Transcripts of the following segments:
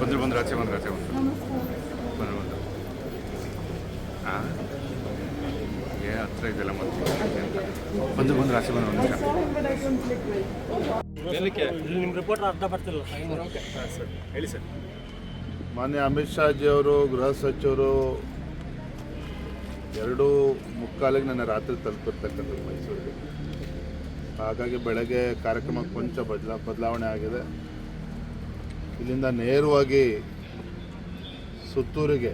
ಬಂದ್ರು ಬಂದ್ರು ಆಚೆ ಬಂದ್ರು ಆಚೆ ಬಂದ್ರು. ಬಂದ್ರು ಬಂದ್ರು. ಹಾಂ ಏ ಹತ್ರ ಇದೆಲ್ಲ ಮತ್ತೆ ಬಂದ್ರು ಬಂದ್ರು ಆಚೆ ಬಂದ್ರು ಒಂದು ನಿಮಿಷ. ನಿಮ್ಮ ರಿಪೋರ್ಟ್ ಅರ್ಧ ಬರ್ತಿಲ್ಲ. ಹೇಳಿ ಸರ್. ಮಾನ್ಯ ಅಮಿತ್ ಶಾಜಿಯವರು, ಗೃಹ ಸಚಿವರು, ಎರಡು ಮುಕ್ಕಾಲಿಗೆ ನನ್ನ ರಾತ್ರಿ ತಲುಪಿರ್ತಕ್ಕಂಥದ್ದು ಮೈಸೂರಿಗೆ. ಹಾಗಾಗಿ ಬೆಳಗ್ಗೆ ಕಾರ್ಯಕ್ರಮ ಕೊಂಚ ಬದಲಾ, ಬದಲಾವಣೆ ಆಗಿದೆ. ಇಲ್ಲಿಂದ ನೇರವಾಗಿ ಸುತ್ತೂರಿಗೆ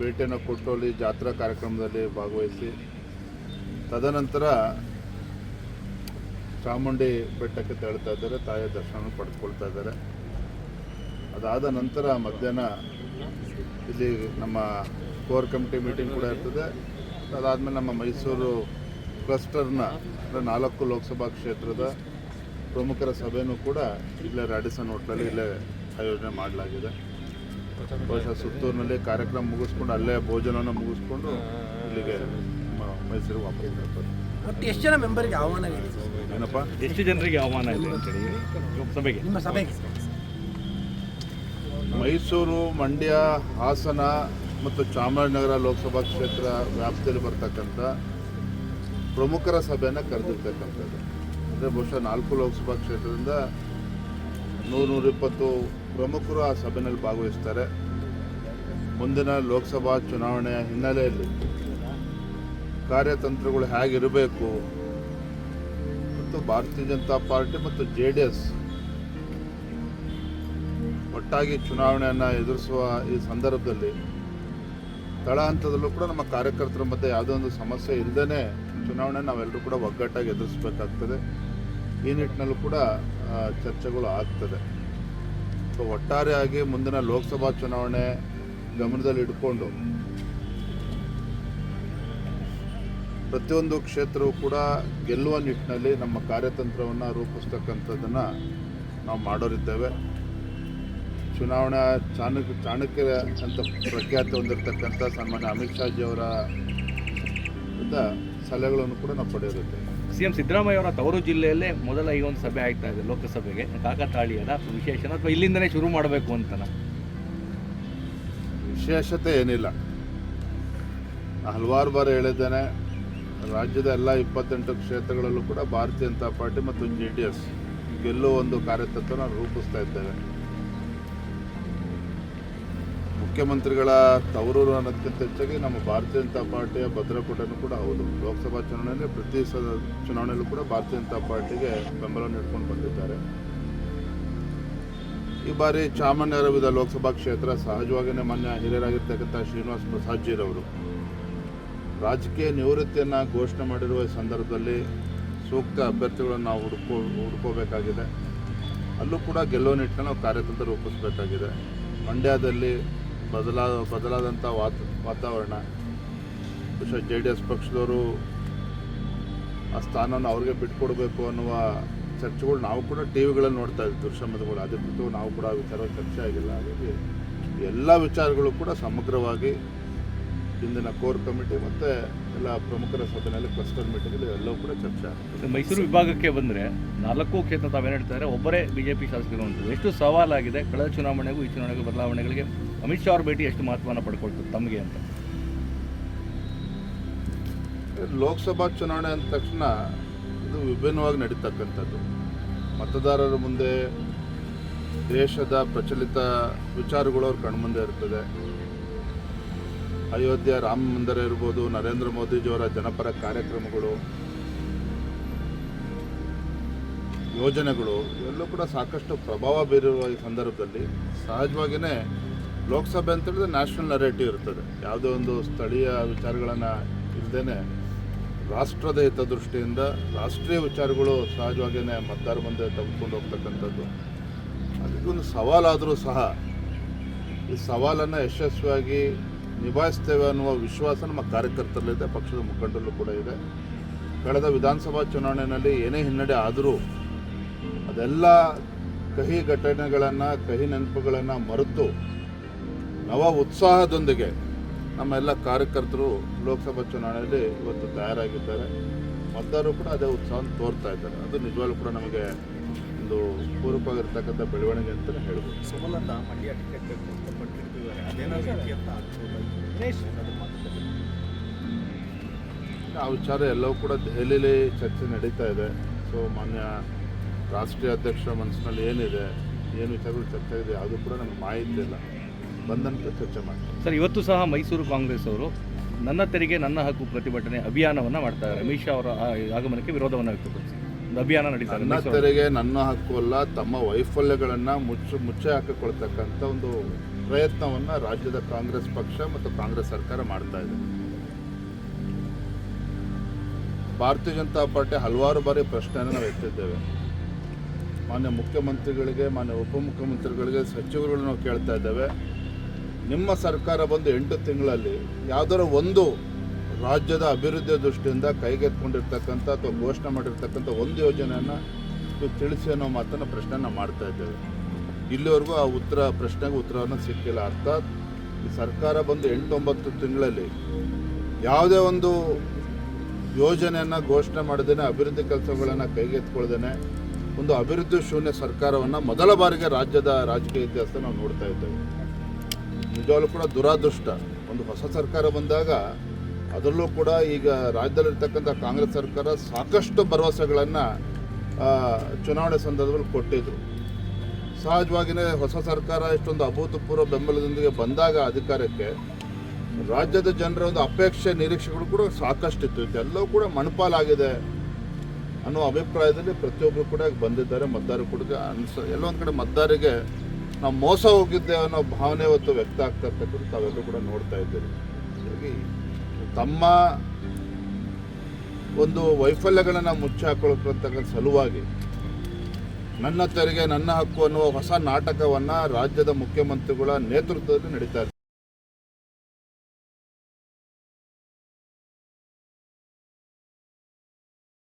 ಭೇಟಿಯನ್ನು ಕೊಟ್ಟು ಅಲ್ಲಿ ಜಾತ್ರಾ ಕಾರ್ಯಕ್ರಮದಲ್ಲಿ ಭಾಗವಹಿಸಿ, ತದನಂತರ ಚಾಮುಂಡಿ ಬೆಟ್ಟಕ್ಕೆ ತೆರಳ್ತಾ ಇದ್ದಾರೆ, ತಾಯಿಯ ದರ್ಶನ ಪಡೆದುಕೊಳ್ತಾ ಇದ್ದಾರೆ. ಅದಾದ ನಂತರ ಮಧ್ಯಾಹ್ನ ಇಲ್ಲಿ ನಮ್ಮ ಕೋರ್ ಕಮಿಟಿ ಮೀಟಿಂಗ್ ಕೂಡ ಇರ್ತದೆ. ಅದಾದಮೇಲೆ ನಮ್ಮ ಮೈಸೂರು ಕ್ಲಸ್ಟರ್ನ ಅಂದರೆ ನಾಲ್ಕು ಲೋಕಸಭಾ ಕ್ಷೇತ್ರದ ಪ್ರಮುಖರ ಸಭೆಯೂ ಕೂಡ ಇಲ್ಲೇ ರಾಡಿಸನ್ ಹೋಟ್ಲಲ್ಲಿ ಇಲ್ಲೇ ಆಯೋಜನೆ ಮಾಡಲಾಗಿದೆ. ಬಹುಶಃ ಸುತ್ತೂರಿನಲ್ಲಿ ಕಾರ್ಯಕ್ರಮ ಮುಗಿಸ್ಕೊಂಡು ಅಲ್ಲೇ ಭೋಜನವನ್ನು ಮುಗಿಸ್ಕೊಂಡು ಇಲ್ಲಿಗೆ ಮೈಸೂರು ಮೈಸೂರಿಗೆ ವಾಪಸ್ ಬರ್ತಾರೆ ಒಟ್ಟು ಎಷ್ಟು ಜನ ಮೆಂಬರ್ಗೆ ಆಹ್ವಾನ ಇದೆ ಏನಪ್ಪ? ಎಷ್ಟು ಜನರಿಗೆ ಆಹ್ವಾನ ಇದೆ ಅಂತೇಳಿ ಲೋಕಸಭೆಗೆ. ನಿಮ್ಮ ಸಭೆಗೆ. ಮೈಸೂರು, ಮಂಡ್ಯ, ಹಾಸನ ಮತ್ತು ಚಾಮರಾಜನಗರ ಲೋಕಸಭಾ ಕ್ಷೇತ್ರ ವ್ಯಾಪ್ತಿಯಲ್ಲಿ ಬರ್ತಕ್ಕಂಥ ಪ್ರಮುಖರ ಸಭೆಯನ್ನು ಕರೆದಿರ್ತಕ್ಕಂಥದ್ದು. ಅಂದರೆ ಬಹುಶಃ ನಾಲ್ಕು ಲೋಕಸಭಾ ಕ್ಷೇತ್ರದಿಂದ ನೂರು ನೂರಿಪ್ಪತ್ತು ಪ್ರಮುಖರು ಆ ಸಭೆಯಲ್ಲಿ ಭಾಗವಹಿಸ್ತಾರೆ. ಮುಂದಿನ ಲೋಕಸಭಾ ಚುನಾವಣೆಯ ಹಿನ್ನೆಲೆಯಲ್ಲಿ ಕಾರ್ಯತಂತ್ರಗಳು ಹೇಗಿರಬೇಕು ಮತ್ತು ಭಾರತೀಯ ಜನತಾ ಪಾರ್ಟಿ ಮತ್ತು ಜೆ ಡಿ ಎಸ್ ಒಟ್ಟಾಗಿ ಚುನಾವಣೆಯನ್ನು ಎದುರಿಸುವ ಈ ಸಂದರ್ಭದಲ್ಲಿ ತಳ ಹಂತದಲ್ಲೂ ಕೂಡ ನಮ್ಮ ಕಾರ್ಯಕರ್ತರ ಮಧ್ಯೆ ಯಾವುದೋ ಒಂದು ಸಮಸ್ಯೆ ಇಲ್ಲದೇ ಚುನಾವಣೆ ನಾವೆಲ್ಲರೂ ಕೂಡ ಒಗ್ಗಟ್ಟಾಗಿ ಎದುರಿಸಬೇಕಾಗ್ತದೆ. ಈ ನಿಟ್ಟಿನಲ್ಲೂ ಕೂಡ ಚರ್ಚೆಗಳು ಆಗ್ತದೆ. ಸೊ ಒಟ್ಟಾರೆಯಾಗಿ ಮುಂದಿನ ಲೋಕಸಭಾ ಚುನಾವಣೆ ಗಮನದಲ್ಲಿ ಇಟ್ಕೊಂಡು ಪ್ರತಿಯೊಂದು ಕ್ಷೇತ್ರವೂ ಕೂಡ ಗೆಲ್ಲುವ ನಿಟ್ಟಿನಲ್ಲಿ ನಮ್ಮ ಕಾರ್ಯತಂತ್ರವನ್ನು ರೂಪಿಸ್ತಕ್ಕಂಥದ್ದನ್ನು ನಾವು ಮಾಡೋರಿದ್ದೇವೆ. ಚುನಾವಣಾ ಚಾಣಕ್ಯ ಚಾಣಕ್ಯ ಅಂತ ಪ್ರಖ್ಯಾತ ಹೊಂದಿರತಕ್ಕಂಥ ಸನ್ಮಾನ್ಯ ಅಮಿತ್ ಶಾಜಿಯವರ ಅವರ ಸಲಹೆಗಳನ್ನು ಕೂಡ ನಾವು ಪಡೆಯೋದಕ್ಕೆ ಸಿ ಎಂ ಸಿದ್ದರಾಮಯ್ಯ ಅವರ ತವರು ಜಿಲ್ಲೆಯಲ್ಲೇ ಮೊದಲ ಈ ಒಂದು ಸಭೆ ಆಗ್ತಾ ಇದೆ ಲೋಕಸಭೆಗೆ. ಕಾಕತಾಳೀಯದ ವಿಶೇಷ ವಿಶೇಷನ ಅಥವಾ ಇಲ್ಲಿಂದನೇ ಶುರು ಮಾಡಬೇಕು ಅಂತನ ವಿಶೇಷತೆ ಏನಿಲ್ಲ. ಹಲವಾರು ಬಾರಿ ಹೇಳಿದ್ದೇನೆ ರಾಜ್ಯದ ಎಲ್ಲ ಇಪ್ಪತ್ತೆಂಟು ಕ್ಷೇತ್ರಗಳಲ್ಲೂ ಕೂಡ ಭಾರತೀಯ ಜನತಾ ಪಾರ್ಟಿ ಮತ್ತು ಜೆ ಡಿ ಎಸ್ ಗೆಲ್ಲುವ ಒಂದು ಕಾರ್ಯತಂತ್ರನ ರೂಪಿಸ್ತಾ ಇದ್ದೇವೆ. ಮುಖ್ಯಮಂತ್ರಿಗಳ ತವರೂರು ಅನ್ನೋದಕ್ಕಿಂತ ಹೆಚ್ಚಾಗಿ ನಮ್ಮ ಭಾರತೀಯ ಜನತಾ ಪಾರ್ಟಿಯ ಭದ್ರಕೋಟೆನೂ ಕೂಡ ಹೌದು. ಲೋಕಸಭಾ ಚುನಾವಣೆಯಲ್ಲಿ ಪ್ರತಿ ಸದ ಚುನಾವಣೆಯಲ್ಲೂ ಕೂಡ ಭಾರತೀಯ ಜನತಾ ಪಾರ್ಟಿಗೆ ಬೆಂಬಲ ನೀಡ್ಕೊಂಡು ಬಂದಿದ್ದಾರೆ. ಈ ಬಾರಿ ಚಾಮರಾಜನಗರ ಲೋಕಸಭಾ ಕ್ಷೇತ್ರ ಸಹಜವಾಗಿಯೇ ಮಾನ್ಯ ಹಿರಿಯರಾಗಿರ್ತಕ್ಕಂಥ ಶ್ರೀನಿವಾಸ್ ಪ್ರಸಾದ್ಜಿರವರು ರಾಜಕೀಯ ನಿವೃತ್ತಿಯನ್ನು ಘೋಷಣೆ ಮಾಡಿರುವ ಸಂದರ್ಭದಲ್ಲಿ ಸೂಕ್ತ ಅಭ್ಯರ್ಥಿಗಳನ್ನು ನಾವು ಹುಡುಕೋ, ಹುಡ್ಕೋಬೇಕಾಗಿದೆ. ಅಲ್ಲೂ ಕೂಡ ಗೆಲ್ಲುವ ನಿಟ್ಟಿನ ನಾವು ಕಾರ್ಯತಂತ್ರ ರೂಪಿಸಬೇಕಾಗಿದೆ. ಮಂಡ್ಯದಲ್ಲಿ ಬದಲಾ ಬದಲಾದಂಥ ವಾತ, ವಾತಾವರಣ. ಬಹುಶಃ ಜೆ ಡಿ ಎಸ್ ಪಕ್ಷದವರು ಆ ಸ್ಥಾನವನ್ನು ಅವ್ರಿಗೆ ಬಿಟ್ಕೊಡ್ಬೇಕು ಅನ್ನುವ ಚರ್ಚೆಗಳು ನಾವು ಕೂಡ ಟಿ ವಿಗಳಲ್ಲಿ ನೋಡ್ತಾ ಇದ್ವಿ. ದುರ್ಸಂಬಂಧಗಳು ಕುರಿತು ನಾವು ಕೂಡ ಆ ವಿಚಾರ ಚರ್ಚೆ ಆಗಿಲ್ಲ. ಹಾಗಾಗಿ ಎಲ್ಲ ವಿಚಾರಗಳು ಕೂಡ ಸಮಗ್ರವಾಗಿ ಇಂದಿನ ಕೋರ್ ಕಮಿಟಿ ಮತ್ತು ಎಲ್ಲ ಪ್ರಮುಖರ ಸಭೆಯಲ್ಲಿ ಕ್ಲಸ್ಟರ್ ಮೀಟಿಂಗಲ್ಲಿ ಎಲ್ಲವೂ ಕೂಡ ಚರ್ಚೆ ಆಗುತ್ತೆ ಮೈಸೂರು ವಿಭಾಗಕ್ಕೆ ಬಂದರೆ ನಾಲ್ಕು ಕ್ಷೇತ್ರ ತಾವೇನು ಹೇಳ್ತಾರೆ, ಒಬ್ಬರೇ ಬಿ ಜೆ ಪಿ ಶಾಸಕರು ಅಂತ ಎಷ್ಟು ಸವಾಲಾಗಿದೆ? ಕಳೆದ ಚುನಾವಣೆಗೂ ಈ ಚುನಾವಣೆಗೂ ಬದಲಾವಣೆಗಳಿಗೆ ಅಮಿತ್ ಶಾ ಅವ್ರ ಭೇಟಿ ಎಷ್ಟು ಮಹತ್ವವನ್ನು ಪಡ್ಕೊಳ್ತದೆ ತಮಗೆ ಅಂತ? ಲೋಕಸಭಾ ಚುನಾವಣೆ ಅಂದ ತಕ್ಷಣ ಇದು ವಿಭಿನ್ನವಾಗಿ ನಡೀತಕ್ಕಂಥದ್ದು. ಮತದಾರರ ಮುಂದೆ ದೇಶದ ಪ್ರಚಲಿತ ವಿಚಾರಗಳು ಅವ್ರ ಕಣ್ಮುಂದೆ ಇರ್ತದೆ. ಅಯೋಧ್ಯೆ ರಾಮ ಮಂದಿರ ಇರ್ಬೋದು, ನರೇಂದ್ರ ಮೋದಿಜಿಯವರ ಜನಪರ ಕಾರ್ಯಕ್ರಮಗಳು, ಯೋಜನೆಗಳು, ಇವೆಲ್ಲೂ ಕೂಡ ಸಾಕಷ್ಟು ಪ್ರಭಾವ ಬೀರುವ ಈ ಸಂದರ್ಭದಲ್ಲಿ ಸಹಜವಾಗಿಯೇ ಲೋಕಸಭೆ ಅಂತ ಹೇಳಿದ್ರೆ ನ್ಯಾಷನಲ್ ನರೇಟಿವ್ ಇರ್ತದೆ. ಯಾವುದೋ ಒಂದು ಸ್ಥಳೀಯ ವಿಚಾರಗಳನ್ನು ಇಲ್ಲದೇ ರಾಷ್ಟ್ರದ ಹಿತದೃಷ್ಟಿಯಿಂದ ರಾಷ್ಟ್ರೀಯ ವಿಚಾರಗಳು ಸಹಜವಾಗಿಯೇ ಮತದಾರ ಮುಂದೆ ತೆಗೆದುಕೊಂಡು ಹೋಗ್ತಕ್ಕಂಥದ್ದು. ಅದಕ್ಕೊಂದು ಸವಾಲಾದರೂ ಸಹ ಈ ಸವಾಲನ್ನು ಯಶಸ್ವಿಯಾಗಿ ನಿಭಾಯಿಸ್ತೇವೆ ಅನ್ನುವ ವಿಶ್ವಾಸ ನಮ್ಮ ಕಾರ್ಯಕರ್ತರಲ್ಲಿದೆ, ಪಕ್ಷದ ಮುಖಂಡರಲ್ಲೂ ಕೂಡ ಇದೆ. ಕಳೆದ ವಿಧಾನಸಭಾ ಚುನಾವಣೆಯಲ್ಲಿ ಏನೇ ಹಿನ್ನಡೆ ಆದರೂ ಅದೆಲ್ಲ ಕಹಿ ಘಟನೆಗಳನ್ನು, ಕಹಿ ನೆನಪುಗಳನ್ನು ಮರೆತು ನವ ಉತ್ಸಾಹದೊಂದಿಗೆ ನಮ್ಮ ಎಲ್ಲ ಕಾರ್ಯಕರ್ತರು ಲೋಕಸಭಾ ಚುನಾವಣೆಯಲ್ಲಿ ಇವತ್ತು ತಯಾರಾಗಿದ್ದಾರೆ. ಮತದಾರರು ಕೂಡ ಅದೇ ಉತ್ಸಾಹ ತೋರ್ತಾ ಇದ್ದಾರೆ. ಅದು ನಿಜವಾಗ್ಲೂ ಕೂಡ ನಮಗೆ ಒಂದು ಪೂರಕವಾಗಿರ್ತಕ್ಕಂಥ ಬೆಳವಣಿಗೆ ಅಂತಲೇ ಹೇಳ್ಬೋದು. ಸುಮಲತ ಮಂಡ್ಯ ಟಿಕೆಟ್ ಬೇಕು ಅಂತ ಪಟ್ಟಿರ್ತಿದ್ದಾರೆ ಅದೇನಾದ್ರು? ಆ ವಿಚಾರ ಎಲ್ಲವೂ ಕೂಡ ದೆಹಲಿಯಲ್ಲಿ ಚರ್ಚೆ ನಡೀತಾ ಇದೆ. ಸೊ ಮಾನ್ಯ ರಾಷ್ಟ್ರೀಯ ಅಧ್ಯಕ್ಷರ ಮನಸ್ಸಿನಲ್ಲಿ ಏನಿದೆ ಏನು ವಿಚಾರಗಳು ಚರ್ಚೆ ಇದೆ ಅದು ಕೂಡ ನಮ್ಗೆ ಮಾಹಿತಿ ಇಲ್ಲ. ಬಂದಂತೆ ಚರ್ಚೆ ಮಾಡ್ತಾರೆ. ಸರ್ ಇವತ್ತು ಸಹ ಮೈಸೂರು ಕಾಂಗ್ರೆಸ್ ಅವರು ನನ್ನ ತೆರಿಗೆ ನನ್ನ ಹಕ್ಕು ಪ್ರತಿಭಟನೆ ಅಭಿಯಾನವನ್ನು ಮಾಡ್ತಾರೆ ಇದ್ದಾರೆ. ಅಮಿತ್ ಶಾ ಅವರ ಆಗಮನಕ್ಕೆ ವಿರೋಧವನ್ನು ವ್ಯಕ್ತಪಡಿಸಿ ಒಂದು ಅಭಿಯಾನ ನಡೀತಾರೆ ನನ್ನ ತೆರಿಗೆ ನನ್ನ ಹಕ್ಕು ಅಲ್ಲ ತಮ್ಮ ವೈಫಲ್ಯಗಳನ್ನು ಮುಚ್ಚು ಮುಚ್ಚೆ ಹಾಕಿಕೊಳ್ತಕ್ಕಂಥ ಒಂದು ಪ್ರಯತ್ನವನ್ನು ರಾಜ್ಯದ ಕಾಂಗ್ರೆಸ್ ಪಕ್ಷ ಮತ್ತು ಕಾಂಗ್ರೆಸ್ ಸರ್ಕಾರ ಮಾಡ್ತಾ ಇದೆ. ಭಾರತೀಯ ಜನತಾ ಪಾರ್ಟಿ ಹಲವಾರು ಬಾರಿ ಪ್ರಶ್ನೆಯನ್ನು ನಾವು ಎತ್ತಿದ್ದೇವೆ. ಮಾನ್ಯ ಮುಖ್ಯಮಂತ್ರಿಗಳಿಗೆ ಮಾನ್ಯ ಉಪಮುಖ್ಯಮಂತ್ರಿಗಳಿಗೆ ಸಚಿವರುಗಳು ನಾವು ಕೇಳ್ತಾ ಇದ್ದೇವೆ. ನಿಮ್ಮ ಸರ್ಕಾರ ಬಂದು ಎಂಟು ತಿಂಗಳಲ್ಲಿ ಯಾವ್ದಾರ ಒಂದು ರಾಜ್ಯದ ಅಭಿವೃದ್ಧಿಯ ದೃಷ್ಟಿಯಿಂದ ಕೈಗೆತ್ಕೊಂಡಿರ್ತಕ್ಕಂಥ ಅಥವಾ ಘೋಷಣೆ ಮಾಡಿರ್ತಕ್ಕಂಥ ಒಂದು ಯೋಜನೆಯನ್ನು ತಿಳಿಸಿ ಅನ್ನೋ ಮಾತನ್ನು ಪ್ರಶ್ನೆನ ಮಾಡ್ತಾ ಇದ್ದೇವೆ. ಇಲ್ಲಿವರೆಗೂ ಆ ಉತ್ತರ, ಪ್ರಶ್ನೆಗೆ ಉತ್ತರವನ್ನು ಸಿಕ್ಕಿಲ್ಲ. ಅರ್ಥಾತ್ ಸರ್ಕಾರ ಬಂದು ಎಂಟೊಂಬತ್ತು ತಿಂಗಳಲ್ಲಿ ಯಾವುದೇ ಒಂದು ಯೋಜನೆಯನ್ನು ಘೋಷಣೆ ಮಾಡದೇನೆ, ಅಭಿವೃದ್ಧಿ ಕೆಲಸಗಳನ್ನು ಕೈಗೆತ್ಕೊಳ್ದೇನೆ ಒಂದು ಅಭಿವೃದ್ಧಿ ಶೂನ್ಯ ಸರ್ಕಾರವನ್ನು ಮೊದಲ ಬಾರಿಗೆ ರಾಜ್ಯದ ರಾಜಕೀಯ ಇತಿಹಾಸ ನಾವು ನೋಡ್ತಾ ಇದ್ದೇವೆ. ನಿಜವಾಗ್ಲೂ ಕೂಡ ದುರಾದೃಷ್ಟ. ಒಂದು ಹೊಸ ಸರ್ಕಾರ ಬಂದಾಗ ಅದರಲ್ಲೂ ಕೂಡ ಈಗ ರಾಜ್ಯದಲ್ಲಿರ್ತಕ್ಕಂಥ ಕಾಂಗ್ರೆಸ್ ಸರ್ಕಾರ ಸಾಕಷ್ಟು ಭರವಸೆಗಳನ್ನು ಚುನಾವಣೆ ಸಂದರ್ಭದಲ್ಲಿ ಕೊಟ್ಟಿದ್ರು. ಸಹಜವಾಗಿಯೇ ಹೊಸ ಸರ್ಕಾರ ಇಷ್ಟೊಂದು ಅಭೂತಪೂರ್ವ ಬೆಂಬಲದೊಂದಿಗೆ ಬಂದಾಗ ಅಧಿಕಾರಕ್ಕೆ ರಾಜ್ಯದ ಜನರ ಒಂದು ಅಪೇಕ್ಷೆ, ನಿರೀಕ್ಷೆಗಳು ಕೂಡ ಸಾಕಷ್ಟಿತ್ತು. ಇದೆಲ್ಲವೂ ಕೂಡ ಮಣಪಾಲಾಗಿದೆ ಅನ್ನೋ ಅಭಿಪ್ರಾಯದಲ್ಲಿ ಪ್ರತಿಯೊಬ್ಬರು ಕೂಡ ಬಂದಿದ್ದಾರೆ. ಮತದಾರರು ಕೂಡ ಅನ್ಸ ಎಲ್ಲೊಂದು ಕಡೆ ಮತದಾರರಿಗೆ ನಾವು ಮೋಸ ಹೋಗಿದ್ದೆ ಅನ್ನೋ ಭಾವನೆ ಇವತ್ತು ವ್ಯಕ್ತ ಆಗ್ತಾ ಇರ್ತಕ್ಕಂಥ ತಾವೆಲ್ಲರೂ ಕೂಡ ನೋಡ್ತಾ ಇದ್ದೀರಿ. ಹಾಗಾಗಿ ತಮ್ಮ ಒಂದು ವೈಫಲ್ಯಗಳನ್ನು ಮುಚ್ಚಿ ಹಾಕೊಳ್ತಕ್ಕಂಥ ಸಲುವಾಗಿ ನನ್ನ ತೆರಿಗೆ ನನ್ನ ಹಕ್ಕು ಅನ್ನುವ ಹೊಸ ನಾಟಕವನ್ನು ರಾಜ್ಯದ ಮುಖ್ಯಮಂತ್ರಿಗಳ ನೇತೃತ್ವದಲ್ಲಿ ನಡೀತಾ ಇದೆ